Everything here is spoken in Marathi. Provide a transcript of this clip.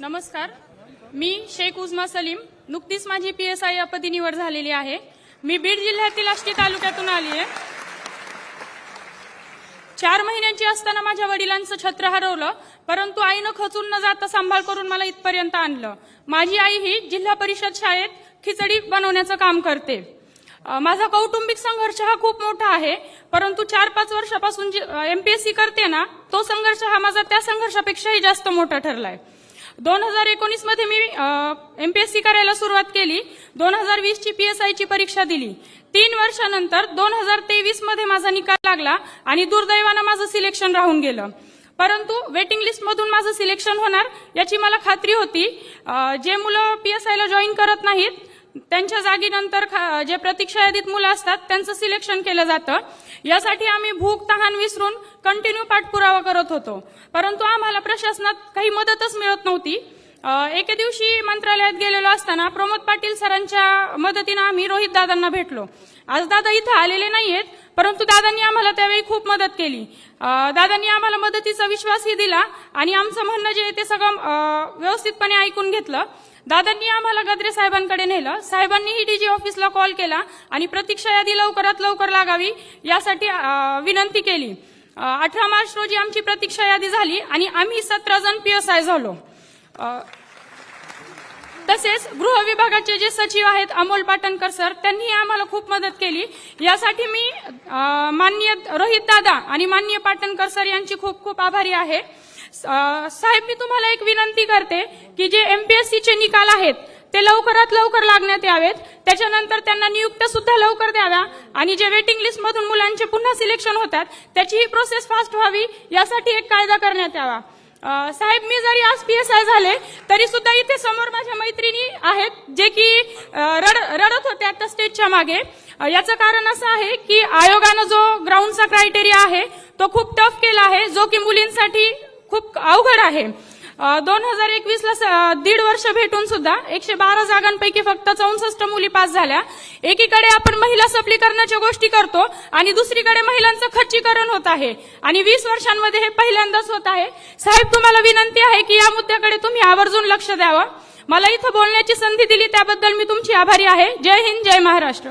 नमस्कार. मी शेख उजमा सलीम. नुकतीच माझी पी एस आय अपदी निवड झालेली आहे. मी बीड जिल्ह्यातील आष्टी तालुक्यातून आली आहे. चार महिन्यांची असताना माझ्या वडिलांचं छत्र हरवलं परंतु आईनं खचून न जाता सांभाळ करून मला इथपर्यंत आणलं. माझी आई ही जिल्हा परिषद शाळेत खिचडी बनवण्याचं काम करते. माझा कौटुंबिक संघर्ष हा खूप मोठा आहे परंतु चार पाच वर्षापासून एमपीएससी करते ना तो संघर्ष हा माझा त्या संघर्षापेक्षाही जास्त मोठा ठरलाय. दोन हजार एकोणीसमध्ये मी एमपीएससी करायला सुरुवात केली. दोन हजार वीस ची पीएसआय ची परीक्षा दिली. तीन वर्षानंतर दोन हजार तेवीसमध्ये माझा निकाल लागला आणि दुर्दैवानं माझं सिलेक्शन राहून गेलं. परंतु वेटिंग लिस्ट मधून माझं सिलेक्शन होणार याची मला खात्री होती. जे मुलं पीएसआयला जॉईन करत नाहीत त्यांच्या जागीनंतर खा- जे प्रतीक्षा यादीत मुलं असतात त्यांचं सिलेक्शन केलं जातं. यासाठी आम्ही भूक तहान विसरून कंटिन्यू पाठपुरावा करत होतो. परंतु आम्हाला प्रशासनात काही मदतच मिळत नव्हती. एके दिवशी मंत्रालयात गेलेलो असताना प्रमोद पाटील सरांच्या मदतीनं आम्ही रोहित दादांना भेटलो. आज दादा इथं आलेले नाहीयेत परंतु दादांनी आम्हाला त्यावेळी खूप मदत केली. दादांनी आम्हाला मदतीचा विश्वासही दिला आणि आमचं म्हणणं जे आहे ते सगळं व्यवस्थितपणे ऐकून घेतलं. दादांनी आम्हाला गद्रे साहेबांकडे नेलं. साहेबांनीही डीजी ऑफिसला कॉल केला आणि प्रतीक्षा यादी लवकरात लवकर लागावी यासाठी विनंती केली. अठरा मार्च रोजी आमची प्रतीक्षा यादी झाली आणि आम्ही सतरा जण पीएसआय झालो. तसेच गृह विभागाचे जे सचिव आहेत अमोल पाटणकर सर त्यांनी आम्हाला खूप मदत केली. यासाठी मी माननीय रोहित दादा आणि माननीय पाटणकर सर यांची खूप खूप आभारी आहे. साहेब मी तुम्हाला एक विनंती करते की जे एमपीएससीचे निकाल आहेत ते लवकरात लवकर लागण्यात यावेत. त्याच्यानंतर त्यांना नियुक्त सुद्धा लवकर द्याव्या आणि जे वेटिंग लिस्ट मधून मुलांचे पुन्हा सिलेक्शन होतात त्याची ही प्रोसेस फास्ट व्हावी यासाठी एक कायदा करण्यात यावा. साहेब मी जरी आज पीएसआय झाले तरी सुद्धा इथे समोर माझ्या मैत्रिणी आहेत जे की रड रडत होते आता स्टेजच्या मागे. याचं कारण असं आहे की आयोगानं जो ग्राउंडचा क्रायटेरिया आहे तो खूप टफ केला आहे जो की मुलींसाठी खूप अवघड आहे. दोन हजार एकवीस ला दीड वर्ष भेटून सुद्धा एकशे बारा जागांपैकी फक्त चौसष्ट मुली पास झाल्या. एकीकडे आपण महिला सबलीकरणाच्या गोष्टी करतो आणि दुसरीकडे महिलांचं खच्चीकरण होत आहे. आणि वीस वर्षांमध्ये हे पहिल्यांदाच होत आहे. साहेब तुम्हाला विनंती आहे की या मुद्द्याकडे तुम्ही आवर्जून लक्ष द्यावं. मला इथं बोलण्याची संधी दिली त्याबद्दल मी तुमची आभारी आहे. जय हिंद जय महाराष्ट्र.